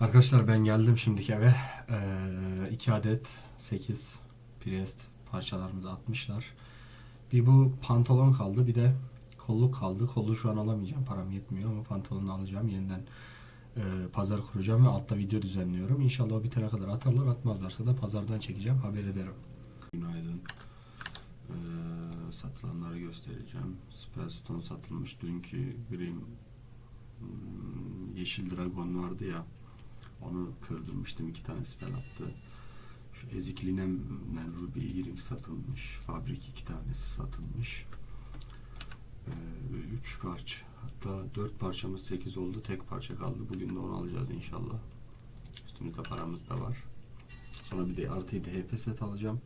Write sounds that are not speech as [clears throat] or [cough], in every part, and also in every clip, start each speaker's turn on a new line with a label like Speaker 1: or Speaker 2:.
Speaker 1: Arkadaşlar ben geldim şimdiki eve. Ee, iki adet 8 Priest parçalarımızı atmışlar. Bir bu pantolon kaldı bir de kolluk kaldı. Kolluğu şu an alamayacağım param yetmiyor ama pantolonu alacağım. Yeniden e, pazar kuracağım ve altta video düzenliyorum. İnşallah o bitene kadar atarlar atmazlarsa da pazardan çekeceğim haber ederim. Günaydın. Ee, satılanları göstereceğim. Spellstone satılmış. Dünkü Grim hmm, Yeşil Dragon vardı ya. Onu kırdırmıştım. iki tane spell attı. Şu Ezikli'nen Ruby Earring satılmış. Fabrik iki tanesi satılmış. Ee, üç parça. Hatta dört parçamız sekiz oldu. Tek parça kaldı. Bugün de onu alacağız inşallah. Üstümüzde paramız da var. Sonra bir de artı 7 HP set alacağım.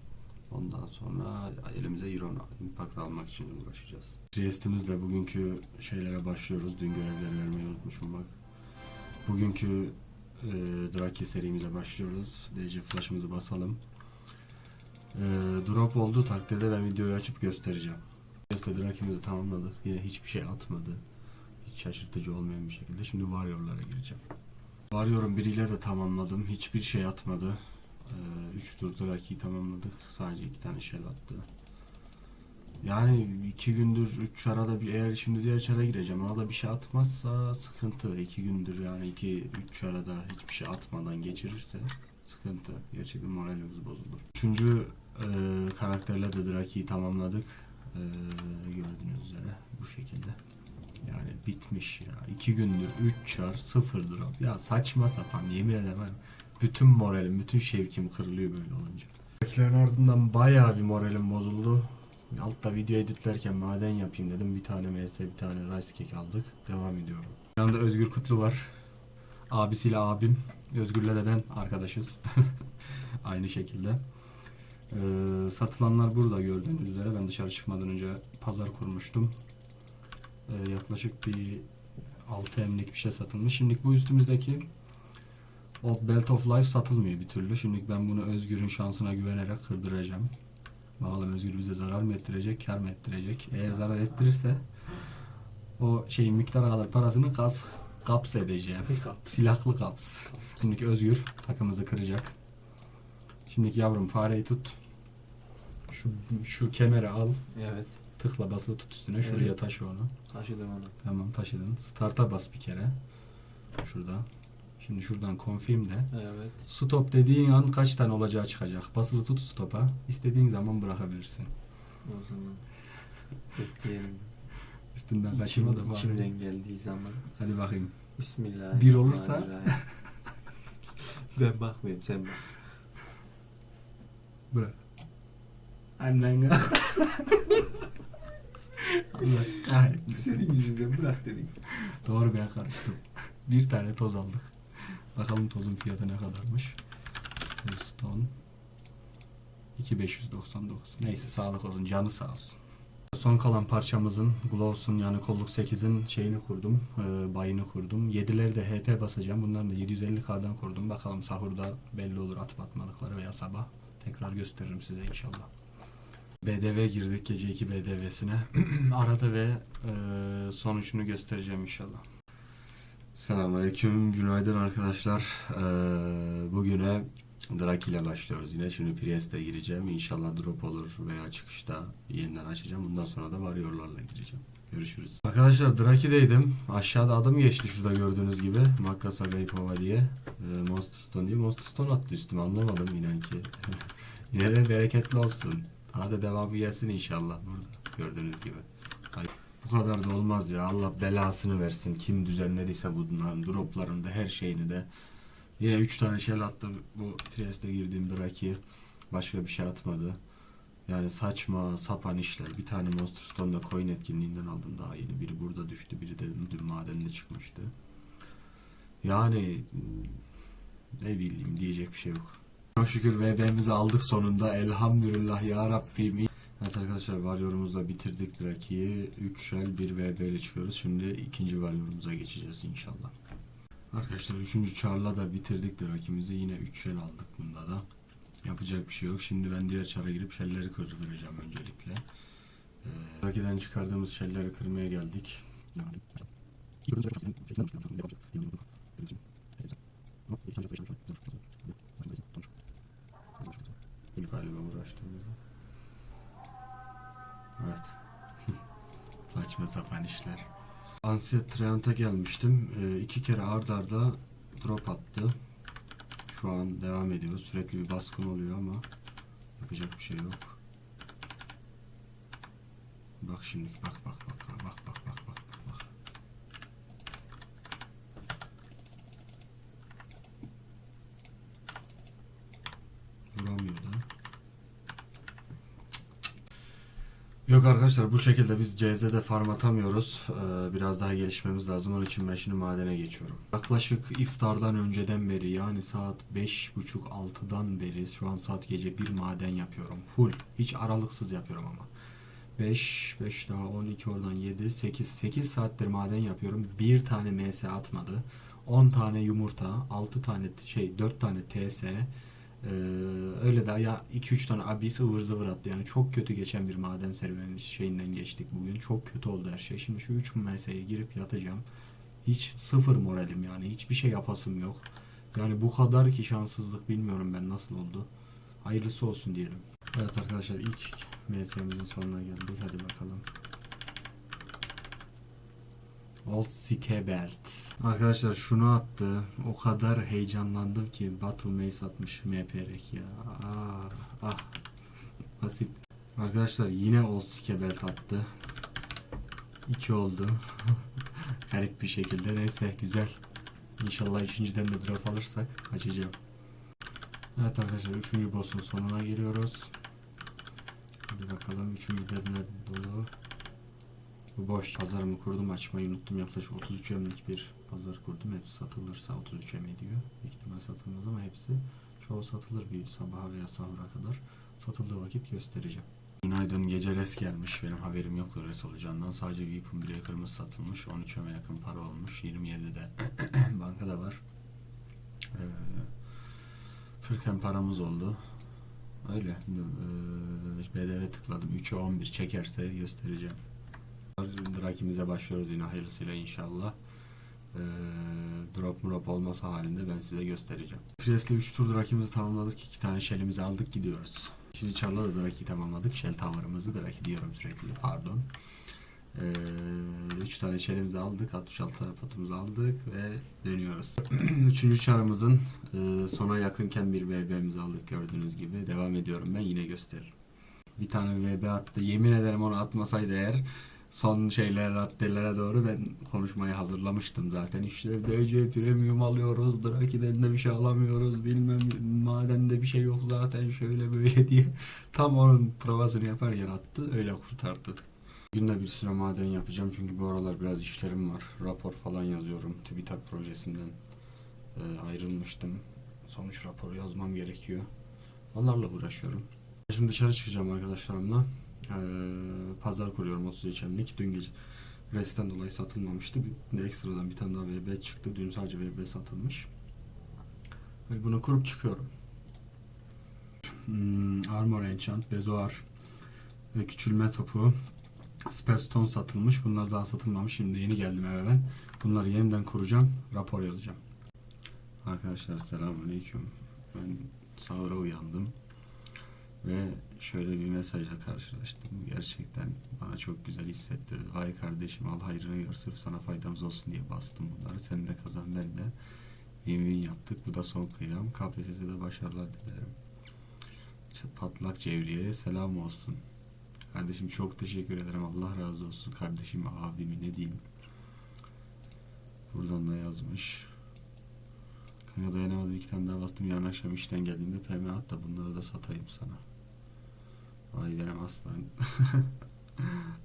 Speaker 1: Ondan sonra elimize Euro Impact almak için uğraşacağız. Priest'imizle bugünkü şeylere başlıyoruz. Dün görevleri vermeyi unutmuşum bak. Bugünkü e, Drake serimize başlıyoruz. DC flash'ımızı basalım. E, drop olduğu takdirde ben videoyu açıp göstereceğim. Priest'le Drake'imizi tamamladık. Yine hiçbir şey atmadı. Hiç şaşırtıcı olmayan bir şekilde. Şimdi Warrior'lara gireceğim. Warrior'un biriyle de tamamladım. Hiçbir şey atmadı. 3 tur Drake'yi tamamladık. Sadece 2 tane shell attı. Yani iki gündür üç çarada bir eğer şimdi diğer çara gireceğim ona da bir şey atmazsa sıkıntı. iki gündür yani iki üç çarada hiçbir şey atmadan geçirirse sıkıntı. Gerçekten moralimiz bozulur. Üçüncü e, karakterle de Drake'yi tamamladık. E, gördüğünüz üzere bu şekilde. Yani bitmiş ya. iki gündür 3 çar 0 drop. Ya saçma sapan yemin ederim. Bütün moralim, bütün şevkim kırılıyor böyle olunca. Drake'lerin ardından bayağı bir moralim bozuldu. Altta video editlerken maden yapayım dedim. Bir tane MS, bir tane rice cake aldık. Devam ediyorum. Yanında Özgür Kutlu var. Abisiyle abim. Özgür'le de ben arkadaşız. [laughs] Aynı şekilde. Ee, satılanlar burada gördüğünüz üzere. Ben dışarı çıkmadan önce pazar kurmuştum. Ee, yaklaşık bir 6 emlik bir şey satılmış. Şimdi bu üstümüzdeki Old Belt of Life satılmıyor bir türlü. Şimdi ben bunu Özgür'ün şansına güvenerek kırdıracağım. Bakalım Özgür bize zarar mı ettirecek, kar mı ettirecek? Eğer zarar ettirirse o şeyin miktar kadar parasını kas, kaps edeceğim. Silahlı kaps. Şimdiki Özgür takımızı kıracak. Şimdiki yavrum fareyi tut. Şu, şu kemeri al.
Speaker 2: Evet.
Speaker 1: Tıkla basılı tut üstüne. Şuraya
Speaker 2: Evet.
Speaker 1: taşı onu.
Speaker 2: Taşıdım onu.
Speaker 1: Tamam taşıdın. Start'a bas bir kere. Şurada. Şimdi şuradan confirm de.
Speaker 2: Evet.
Speaker 1: Stop dediğin an kaç tane olacağı çıkacak. Basılı tut stop'a. İstediğin zaman bırakabilirsin.
Speaker 2: O zaman bekleyelim.
Speaker 1: Üstünden kaçırma da bari.
Speaker 2: içimden geldiği zaman.
Speaker 1: Hadi bakayım.
Speaker 2: Bismillah.
Speaker 1: Bir olursa?
Speaker 2: ben bakmıyorum sen bak.
Speaker 1: Bırak. Annen [laughs] Allah kahretmesin.
Speaker 2: Senin yüzünden bırak dedik.
Speaker 1: Doğru ben karıştım. Bir tane toz aldık. Bakalım tozun fiyatı ne kadarmış. Stone 2599. Neyse sağlık olsun canı sağ olsun. Son kalan parçamızın Glows'un yani kolluk 8'in şeyini kurdum. E, bayını kurdum. 7'leri de HP basacağım. Bunların da 750k'dan kurdum. Bakalım sahurda belli olur atıp atmadıkları veya sabah. Tekrar gösteririm size inşallah. BDV girdik gece 2 BDV'sine. [clears throat] Arada ve e, sonucunu göstereceğim inşallah. Selamünaleyküm, günaydın arkadaşlar. Ee, bugüne Drake ile başlıyoruz yine. Şimdi Priest'e gireceğim. İnşallah drop olur veya çıkışta yeniden açacağım. Bundan sonra da Warrior'larla gireceğim. Görüşürüz. Arkadaşlar Drake'deydim. Aşağıda adım geçti şurada gördüğünüz gibi. Makasa Gaypova diye. Ee, Monster Stone diye. Monster Stone attı üstüme anlamadım inan ki. [laughs] yine de bereketli olsun. Daha da devamı gelsin inşallah burada. Gördüğünüz gibi. Ay, bu kadar da olmaz ya. Allah belasını versin. Kim düzenlediyse bunların droplarını da her şeyini de. Yine 3 tane shell attı bu Priest'e girdiğim Drake'ye. Başka bir şey atmadı. Yani saçma sapan işler. Bir tane Monster Stone'da coin etkinliğinden aldım daha yeni. Biri burada düştü. Biri de dün madende çıkmıştı. Yani ne bileyim diyecek bir şey yok. Çok şükür VB'mizi aldık sonunda. Elhamdülillah ya Rabbim. Evet arkadaşlar varyumumuzda bitirdik rakiyi. 3 şel 1 VB ile çıkıyoruz. Şimdi ikinci varyumumuza geçeceğiz inşallah. Arkadaşlar 3. çarla da bitirdik rakimizi. Yine 3 şel aldık bunda da. Yapacak bir şey yok. Şimdi ben diğer çara girip şelleri kırdıracağım öncelikle. Ee, rakiden çıkardığımız şelleri kırmaya geldik. Galiba uğraştık. Evet. [laughs] Saçma sapan işler. Ansiye Treant'a gelmiştim. E, iki kere ard arda drop attı. Şu an devam ediyor. Sürekli bir baskın oluyor ama yapacak bir şey yok. Bak şimdi bak bak bak. Yok arkadaşlar bu şekilde biz CZ'de farm atamıyoruz. Ee, biraz daha gelişmemiz lazım. Onun için ben şimdi madene geçiyorum. Yaklaşık iftardan önceden beri yani saat 5.30-6'dan beri şu an saat gece bir maden yapıyorum. Full. Hiç aralıksız yapıyorum ama. 5, 5 daha 12 oradan 7, 8, 8 saattir maden yapıyorum. Bir tane MS atmadı. 10 tane yumurta, 6 tane şey 4 tane TS, ee, öyle de ya 2-3 tane abis ıvır zıvır attı. Yani çok kötü geçen bir maden serüveni şeyinden geçtik bugün. Çok kötü oldu her şey. Şimdi şu 3 MS'ye girip yatacağım. Hiç sıfır moralim yani. Hiçbir şey yapasım yok. Yani bu kadar ki şanssızlık bilmiyorum ben nasıl oldu. Hayırlısı olsun diyelim. Evet arkadaşlar ilk MS'mizin sonuna geldik. Hadi bakalım. Old Sike Belt. Arkadaşlar şunu attı. O kadar heyecanlandım ki Battle Mace atmış MPRek ya. Ah, ah. Nasip. Arkadaşlar yine Old Sike Belt attı. İki oldu. [laughs] Garip bir şekilde. Neyse güzel. İnşallah üçüncüden de drop alırsak açacağım. Evet arkadaşlar üçüncü boss'un sonuna geliyoruz. Hadi bakalım üçüncü bedner dolu. Bu boş pazarımı kurdum açmayı unuttum. Yaklaşık 33 emlik bir pazar kurdum. Hepsi satılırsa 33 em ediyor. Büyük satılmaz ama hepsi çoğu satılır bir sabaha veya sahura kadar. Satıldığı vakit göstereceğim. Günaydın gece res gelmiş. Benim haberim yoktu res olacağından. Sadece Weapon Breaker'ımız satılmış. 13 eme yakın para olmuş. 27'de [clears throat] bankada var. Ee, 40 em paramız oldu. Öyle. Ee, BDV tıkladım. 3'e 11 çekerse göstereceğim. Drakimize başlıyoruz yine hayırlısıyla inşallah. Ee, drop drop olmasa halinde ben size göstereceğim. Pres'le 3 tur drakimizi tamamladık. 2 tane shell'imizi aldık gidiyoruz. Şimdi Char'la da Draki'yi tamamladık. Shell tower'ımızı Draki diyorum sürekli pardon. 3 tane shell'imizi aldık. 66 tarafatımızı aldık ve dönüyoruz. [clears throat] Üçüncü çarımızın e, sona yakınken bir VB'mizi aldık gördüğünüz gibi. Devam ediyorum ben yine gösteririm. Bir tane VB attı. Yemin ederim onu atmasaydı eğer son şeyler raddelere doğru ben konuşmayı hazırlamıştım zaten. İşte DC premium alıyoruz, Draki'den de bir şey alamıyoruz, bilmem madende bir şey yok zaten şöyle böyle diye. Tam onun provasını yaparken attı, öyle kurtardı. Günde bir süre maden yapacağım çünkü bu aralar biraz işlerim var. Rapor falan yazıyorum. TÜBİTAK projesinden e, ayrılmıştım. Sonuç raporu yazmam gerekiyor. Onlarla uğraşıyorum. Şimdi dışarı çıkacağım arkadaşlarımla. Ee, pazar kuruyorum 30 içemlik. Dün gece resten dolayı satılmamıştı. Bir de ekstradan bir tane daha VB çıktı. Dün sadece VB satılmış. Ve bunu kurup çıkıyorum. Hmm, Armor Enchant, Bezoar ve küçülme topu. Spellstone satılmış. Bunlar daha satılmamış. Şimdi yeni geldim eve ben. Bunları yeniden kuracağım. Rapor yazacağım. Arkadaşlar selamünaleyküm. Ben sahura uyandım. Ve şöyle bir mesajla karşılaştım. Gerçekten bana çok güzel hissettirdi. Vay kardeşim al hayrını gör sırf sana faydamız olsun diye bastım bunları. Sen de kazan ben de. Win-win yaptık. Bu da son kıyam. KPSS'de başarılar dilerim. Patlak Cevriye'ye selam olsun. Kardeşim çok teşekkür ederim. Allah razı olsun. Kardeşim abimi ne diyeyim. Buradan da yazmış. Kanka dayanamadım iki tane daha bastım. Yarın akşam işten geldiğimde PM at da bunları da satayım sana. Vay benim aslan. [laughs]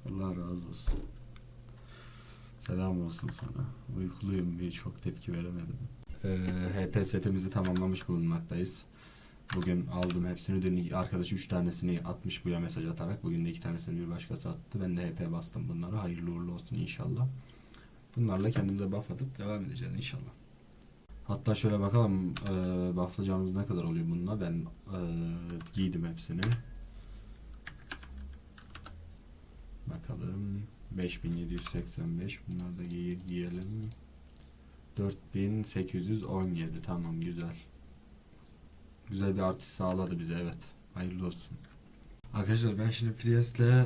Speaker 1: Allah razı olsun. Selam olsun sana. Uykuluyum bir çok tepki veremedim. Ee, HP setimizi tamamlamış bulunmaktayız. Bugün aldım hepsini. Dün arkadaş 3 tanesini atmış buya mesaj atarak. Bugün de 2 tanesini bir başkası attı. Ben de HP bastım bunları. Hayırlı uğurlu olsun inşallah. Bunlarla kendimize buff atıp devam edeceğiz inşallah. Hatta şöyle bakalım e, bufflayacağımız ne kadar oluyor bununla. Ben e, giydim hepsini. Bakalım. 5785. Bunları da giy giyelim. 4817. Tamam güzel. Güzel bir artış sağladı bize evet. Hayırlı olsun. Arkadaşlar ben şimdi Priest'le e,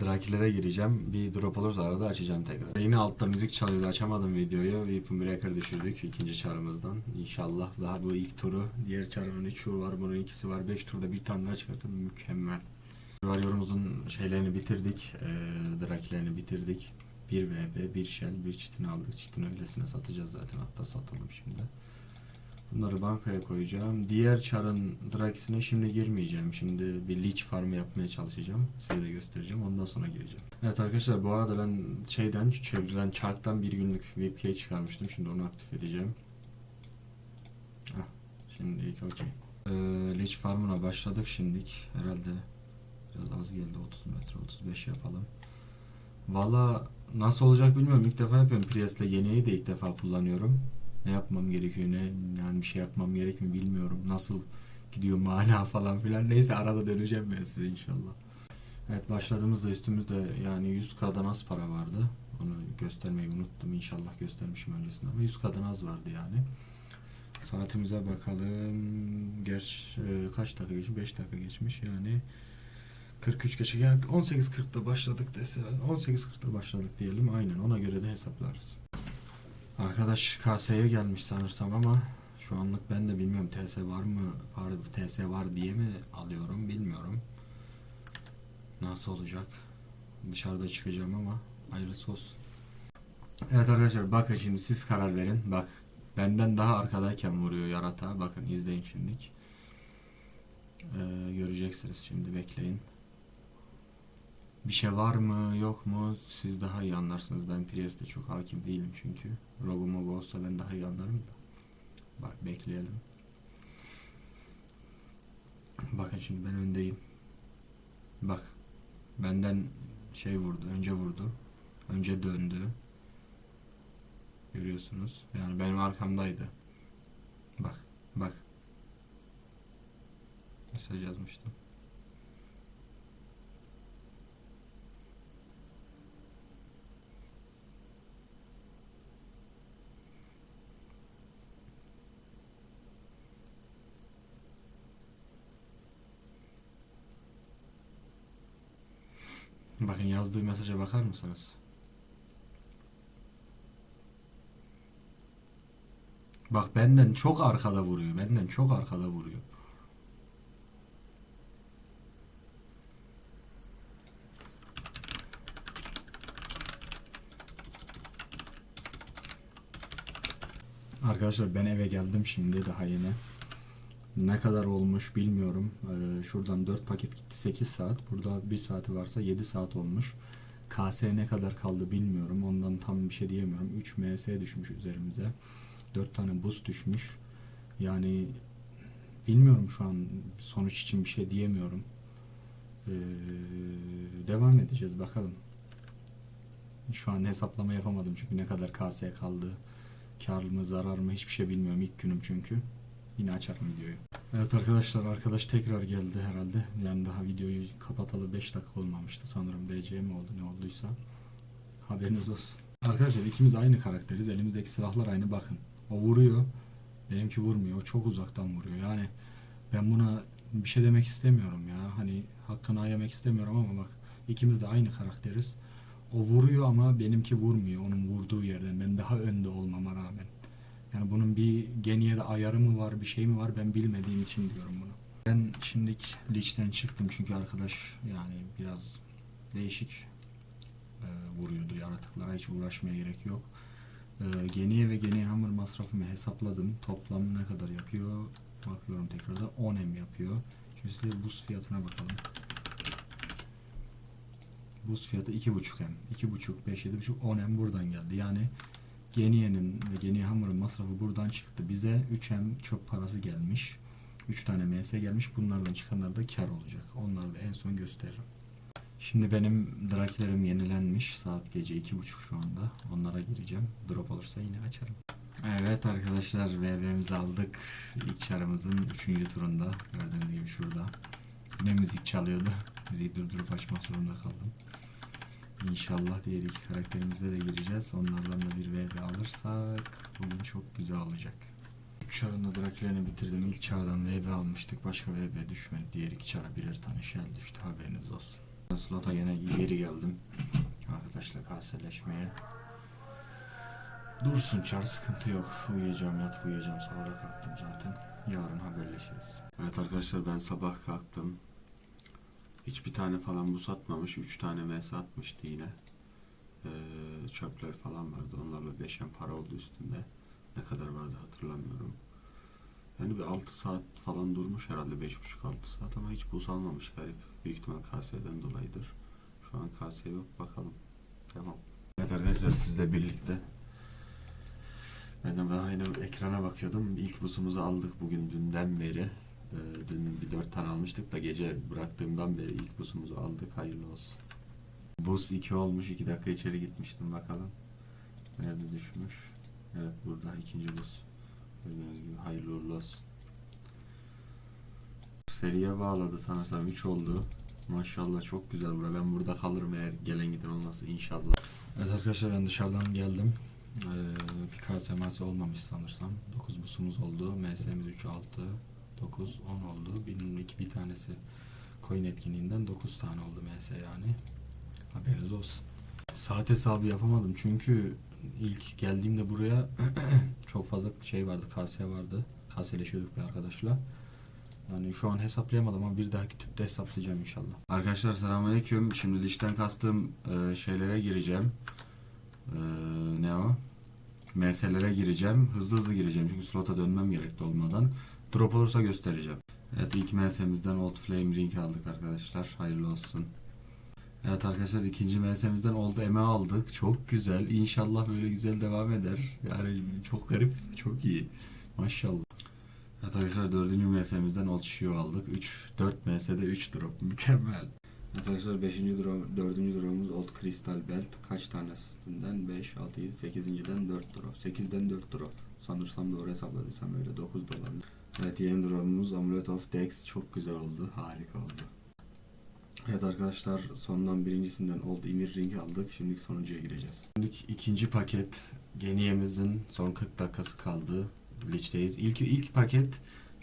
Speaker 1: Drakilere gireceğim. Bir drop olursa arada açacağım tekrar. Yine altta müzik çalıyordu açamadım videoyu. Weapon Breaker düşürdük ikinci çarımızdan. İnşallah daha bu ilk turu. Diğer çarımın 3 turu var bunun ikisi var. 5 turda bir tane daha çıkarsa mükemmel. Varyonumuzun şeylerini bitirdik. E, Drakilerini bitirdik. Bir VB, bir Shell, bir çitin aldık. Çitin öylesine satacağız zaten. Hatta satalım şimdi. Bunları bankaya koyacağım. Diğer çarın drakisine şimdi girmeyeceğim. Şimdi bir leech farmı yapmaya çalışacağım. Size de göstereceğim. Ondan sonra gireceğim. Evet arkadaşlar bu arada ben şeyden çevrilen çarktan bir günlük VPK çıkarmıştım. Şimdi onu aktif edeceğim. Ah, şimdi ilk okey. Ee, leech farmına başladık şimdilik. Herhalde biraz az geldi. 30 metre 35 yapalım. Valla nasıl olacak bilmiyorum. İlk defa yapıyorum. Priest'le yeniyi de ilk defa kullanıyorum. Ne yapmam gerekiyor ne yani bir şey yapmam gerek mi bilmiyorum. Nasıl gidiyor mana [laughs] falan filan. Neyse arada döneceğim ben size inşallah. Evet başladığımızda üstümüzde yani 100k'dan az para vardı. Onu göstermeyi unuttum. İnşallah göstermişim öncesinde ama 100k'dan az vardı yani. Saatimize bakalım. Geç e, kaç dakika geçmiş? 5 dakika geçmiş yani. 43 geçe yani 18.40'da başladık deseler 18.40'da başladık diyelim aynen ona göre de hesaplarız. Arkadaş KS'ye gelmiş sanırsam ama şu anlık ben de bilmiyorum TS var mı var TS var diye mi alıyorum bilmiyorum. Nasıl olacak? Dışarıda çıkacağım ama hayırlısı olsun. Evet arkadaşlar bakın şimdi siz karar verin. Bak benden daha arkadayken vuruyor yarata. Bakın izleyin şimdilik. Ee, göreceksiniz şimdi bekleyin. Bir şey var mı yok mu siz daha iyi anlarsınız. Ben Priest'e çok hakim değilim çünkü. Rogu mogu olsa ben daha iyi anlarım da. Bak bekleyelim. Bakın şimdi ben öndeyim. Bak. Benden şey vurdu. Önce vurdu. Önce döndü. Görüyorsunuz. Yani benim arkamdaydı. Bak. Bak. Mesaj yazmıştım. Bakın yazdığı mesaja bakar mısınız? Bak benden çok arkada vuruyor. Benden çok arkada vuruyor. Arkadaşlar ben eve geldim şimdi daha yeni. Ne kadar olmuş bilmiyorum. Ee, şuradan 4 paket gitti 8 saat. Burada 1 saati varsa 7 saat olmuş. KS ne kadar kaldı bilmiyorum. Ondan tam bir şey diyemiyorum. 3 MS düşmüş üzerimize. 4 tane boost düşmüş. Yani bilmiyorum şu an sonuç için bir şey diyemiyorum. Ee, devam edeceğiz bakalım. Şu an hesaplama yapamadım çünkü ne kadar KS kaldı. Karlı mı zarar mı hiçbir şey bilmiyorum. İlk günüm çünkü. Yine açarım videoyu. Evet arkadaşlar arkadaş tekrar geldi herhalde. Yani daha videoyu kapatalı 5 dakika olmamıştı sanırım. DC mi oldu ne olduysa. Haberiniz olsun. Arkadaşlar ikimiz aynı karakteriz. Elimizdeki silahlar aynı bakın. O vuruyor. Benimki vurmuyor. O çok uzaktan vuruyor. Yani ben buna bir şey demek istemiyorum ya. Hani hakkını yemek istemiyorum ama bak ikimiz de aynı karakteriz. O vuruyor ama benimki vurmuyor onun vurduğu yerden. Ben daha önde olmama rağmen. Yani bunun bir geniye de ayarı mı var, bir şey mi var ben bilmediğim için diyorum bunu. Ben şimdilik Lich'ten çıktım çünkü arkadaş yani biraz değişik e, vuruyordu yaratıklara hiç uğraşmaya gerek yok. E, geniye ve geniye hamur masrafımı hesapladım. Toplam ne kadar yapıyor? Bakıyorum tekrarda 10 M yapıyor. Şimdi size buz fiyatına bakalım. Buz fiyatı 2.5 M. 2.5, 5, 7.5, 10 M buradan geldi. Yani Geniye'nin ve Geniye Hamur'un masrafı buradan çıktı. Bize 3M çöp parası gelmiş. 3 tane MS gelmiş. Bunlardan çıkanlar da kar olacak. Onları da en son gösteririm. Şimdi benim drakilerim yenilenmiş. Saat gece 2.30 şu anda. Onlara gireceğim. Drop olursa yine açarım. Evet arkadaşlar VV'mizi aldık. İlk çarımızın 3. turunda. Gördüğünüz gibi şurada. Ne müzik çalıyordu. Müziği durdurup açmak zorunda kaldım. İnşallah diğer iki karakterimize de gireceğiz. Onlardan da bir VV alırsak bugün çok güzel olacak. Çarın da Drakilerini bitirdim. İlk çardan VB almıştık. Başka VB düşmedi. Diğer iki çara birer tane shell düştü. Haberiniz olsun. Ben slota yine geri geldim. Arkadaşla kaseleşmeye. Dursun çar sıkıntı yok. Uyuyacağım yatıp uyuyacağım. Sahura kalktım zaten. Yarın haberleşiriz. Evet arkadaşlar ben sabah kalktım. Hiçbir tane falan bu satmamış. Üç tane MS atmıştı yine. Ee, çöpler falan vardı. Onlarla beşen para oldu üstünde. Ne kadar vardı hatırlamıyorum. Yani bir 6 saat falan durmuş herhalde 5,5-6 saat ama hiç buz almamış garip. Büyük ihtimal KS'den dolayıdır. Şu an KS yok bakalım. Tamam. Evet arkadaşlar sizle birlikte. Ben de yine ekrana bakıyordum. İlk buzumuzu aldık bugün dünden beri. Ee, dün bir 4 tane almıştık da gece bıraktığımdan beri ilk buzumuzu aldık. Hayırlı olsun. Buz 2 olmuş. 2 dakika içeri gitmiştim bakalım. Nerede düşmüş? Evet burada ikinci buz. Gördüğünüz gibi hayırlı uğurlu olsun. Seriye bağladı sanırsam 3 oldu. Maşallah çok güzel bura. Ben burada kalırım eğer gelen giden olmazsa inşallah. Evet arkadaşlar ben dışarıdan geldim. Ee, Picard seması olmamış sanırsam. 9 busumuz oldu. MS'miz 3, 6, 9, 10 oldu. Bir, iki, bir tanesi coin etkinliğinden 9 tane oldu MS yani. Haberiniz olsun. Saat hesabı yapamadım çünkü ilk geldiğimde buraya [clears throat] çok fazla şey vardı, kase vardı. Kaseleşiyorduk bir arkadaşla. Yani şu an hesaplayamadım ama bir dahaki tüpte hesaplayacağım inşallah. Arkadaşlar selamünaleyküm. Şimdi lişten kastığım e, şeylere gireceğim. E, ne o? MS'lere gireceğim. Hızlı hızlı gireceğim çünkü slota dönmem gerekli olmadan. Drop olursa göstereceğim. Evet ilk MS'mizden Old Flame Ring aldık arkadaşlar. Hayırlı olsun. Evet arkadaşlar ikinci MS'mizden Old M aldık. Çok güzel. İnşallah böyle güzel devam eder. Yani çok garip, çok iyi. Maşallah. Evet arkadaşlar dördüncü MS'mizden Old Shio aldık. 3, 4 MS'de 3 drop. Mükemmel. Arkadaşlar 5. drop, 4. drop'umuz Old Crystal Belt. Kaç tanesinden? 5, 6, 7, 8.den 4 drop. 8'den 4 drop. Sanırsam doğru hesapladıysam öyle 9 dolar. Evet yeni drop'umuz Amulet of Dex. Çok güzel oldu. Harika oldu. Evet arkadaşlar sondan birincisinden Old Emir Ring aldık. Şimdi sonuncuya gireceğiz. Şimdi ikinci paket Geniyemizin son 40 dakikası kaldı. Lich'teyiz. İlk, ilk paket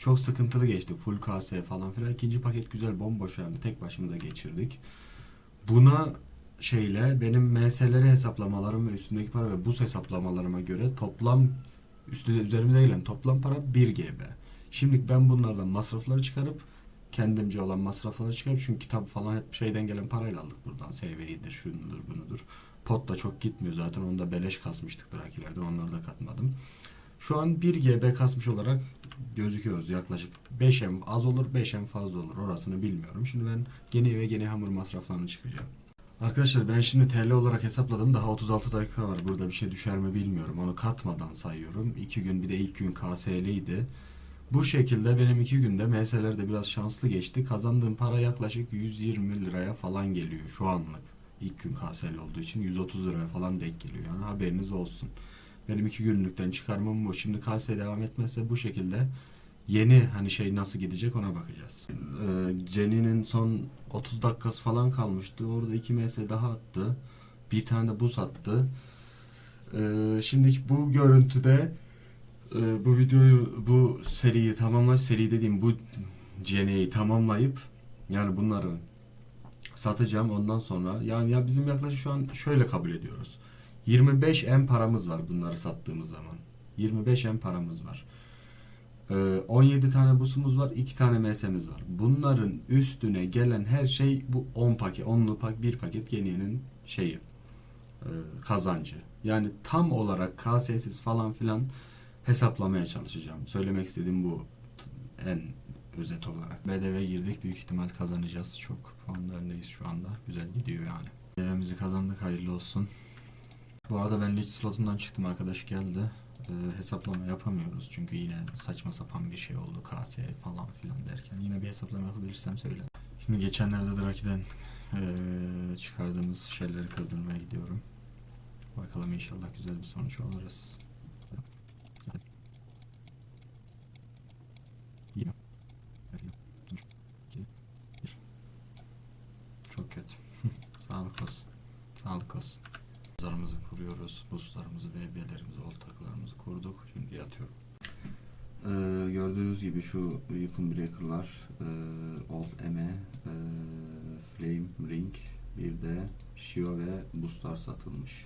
Speaker 1: çok sıkıntılı geçti. Full KS falan filan. İkinci paket güzel bomboş yani. Tek başımıza geçirdik. Buna şeyle benim MS'leri hesaplamalarım ve üstündeki para ve buz hesaplamalarıma göre toplam üstüne üzerimize gelen toplam para 1 GB. Şimdi ben bunlardan masrafları çıkarıp kendimce olan masrafları çıkarıp çünkü kitap falan hep şeyden gelen parayla aldık buradan. SV'dir, şunudur, bunudur. Pot da çok gitmiyor zaten. Onu da beleş kasmıştık Drakilerden. Onları da katmadım. Şu an 1 GB kasmış olarak gözüküyoruz yaklaşık. 5M az olur 5M fazla olur orasını bilmiyorum. Şimdi ben gene ve gene hamur masraflarını çıkacağım. Arkadaşlar ben şimdi TL olarak hesapladım. Daha 36 dakika var. Burada bir şey düşer mi bilmiyorum. Onu katmadan sayıyorum. 2 gün bir de ilk gün KSL'ydi. Bu şekilde benim 2 günde MS'ler de biraz şanslı geçti. Kazandığım para yaklaşık 120 liraya falan geliyor şu anlık. İlk gün KSL olduğu için 130 liraya falan denk geliyor. Yani haberiniz olsun. Benim iki günlükten çıkarmam bu. Şimdi KS devam etmezse bu şekilde yeni hani şey nasıl gidecek ona bakacağız. Ee, Jenny'nin son 30 dakikası falan kalmıştı. Orada 2 MS daha attı. Bir tane de buz attı. Ee, şimdi bu görüntüde e, bu videoyu bu seriyi tamamlayıp seri dediğim bu Jenny'yi tamamlayıp yani bunları satacağım ondan sonra yani ya bizim yaklaşık şu an şöyle kabul ediyoruz. 25 M paramız var bunları sattığımız zaman. 25 M paramız var. Ee, 17 tane busumuz var, 2 tane MS'miz var. Bunların üstüne gelen her şey bu 10 paket, 10'lu pak bir paket Geniye'nin şeyi e, kazancı. Yani tam olarak KS'siz falan filan hesaplamaya çalışacağım. Söylemek istediğim bu en özet olarak. BDV girdik. Büyük ihtimal kazanacağız. Çok puanlarındayız şu anda. Güzel gidiyor yani. BDV'mizi kazandık. Hayırlı olsun. Bu arada ben Leech slotundan çıktım. Arkadaş geldi. Ee, hesaplama yapamıyoruz. Çünkü yine saçma sapan bir şey oldu. KS falan filan derken. Yine bir hesaplama yapabilirsem söyle. Şimdi geçenlerde Draki'den ee, çıkardığımız şeyleri kırdırmaya gidiyorum. Bakalım inşallah güzel bir sonuç alırız. Çok kötü. [laughs] Sağlık olsun. Sağlık olsun. Kuruyoruz. Boostlarımızı, VB'lerimizi, oltaklarımızı kurduk. Şimdi yatıyorum.
Speaker 3: gördüğünüz gibi şu Weapon Breaker'lar e, Old Eme, e, Flame Ring, bir de Shio ve Boostlar satılmış.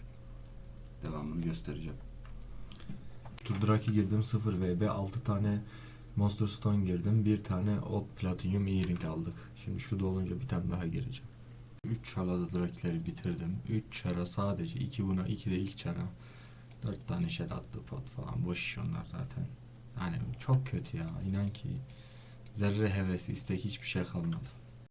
Speaker 3: Devamını göstereceğim.
Speaker 1: Turdraki girdim 0 VB 6 tane Monster Stone girdim. Bir tane Old Platinum Earring aldık. Şimdi şu da olunca bir tane daha gireceğim. 3 çarada Drakileri bitirdim. 3 çara sadece 2 buna 2 de ilk çara. 4 tane şer attı pot falan. Boş iş onlar zaten. Yani çok kötü ya. İnan ki zerre heves istek hiçbir şey kalmadı.